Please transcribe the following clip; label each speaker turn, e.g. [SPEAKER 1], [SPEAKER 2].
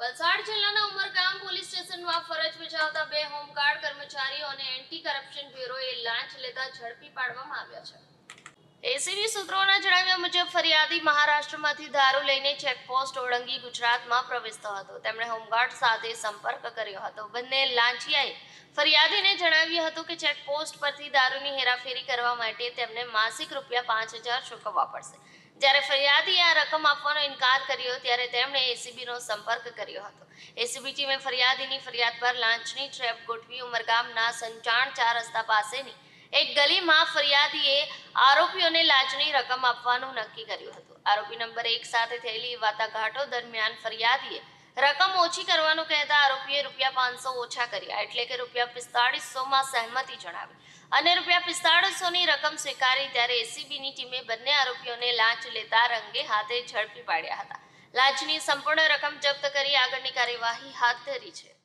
[SPEAKER 1] વલસાડ જિલ્લાના ઉમરગામ પોલીસ સ્ટેશનમાં ફરજ બજાવતા બે હોમગાર્ડ કર્મચારીઓ અને એન્ટી કરપ્શન બ્યુરોએ લાંચ લેતા ઝડપી પાડવામાં આવ્યા છે. એસીબી સૂત્રોના જણાવ્યા મુજબ, ફરિયાદી મહારાષ્ટ્રમાંથી દારૂ લઈને ચેકપોસ્ટ ઓળંગી ગુજરાતમાં પ્રવેશતો હતો. તેમણે હોમગાર્ડ સાથે સંપર્ક કર્યો હતો. બંને લાંચિયાએ ફરિયાદીને જણાવ્યું હતું કે ચેકપોસ્ટ પરથી દારૂની હેરાફેરી કરવા માટે તેમને માસિક રૂપિયા પાંચ હજાર ચૂકવવા પડશે. જ્યારે ફરિયાદીએ આ રકમ આપવાનો ઇનકાર કર્યો, ત્યારે તેમણે એસીબીનો સંપર્ક કર્યો હતો. એસીબી ટીમે ફરિયાદીની ફરિયાદ પર લાંચની ટ્રેપ ગોઠવી ઉમરગામના સંચાણ ચાર રસ્તા પાસેની એક ગલીમાં ફરિયાદીએ આરોપીઓને લાંચની રકમ આપવાનું નક્કી કર્યું હતું. આરોપી નંબર એક સાથે થયેલી વાટાઘાટો દરમિયાન ફરિયાદીએ રકમ ઓછી કરવાનું કહેતા આરોપીએ રૂપિયા પાંચસો ઓછા કર્યા એટલે કે રૂપિયા પિસ્તાળીસોમાં સહેમતી જણાવી. અને રૂપિયા પિસ્તાળીસોની રકમ સ્વીકારી ત્યારે એસીબીની ટીમે બંને આરોપીઓને લાંચ લેતા રંગે હાથે ઝડપી પાડ્યા હતા. લાંચની સંપૂર્ણ રકમ જપ્ત કરી આગળની કાર્યવાહી હાથ ધરી છે.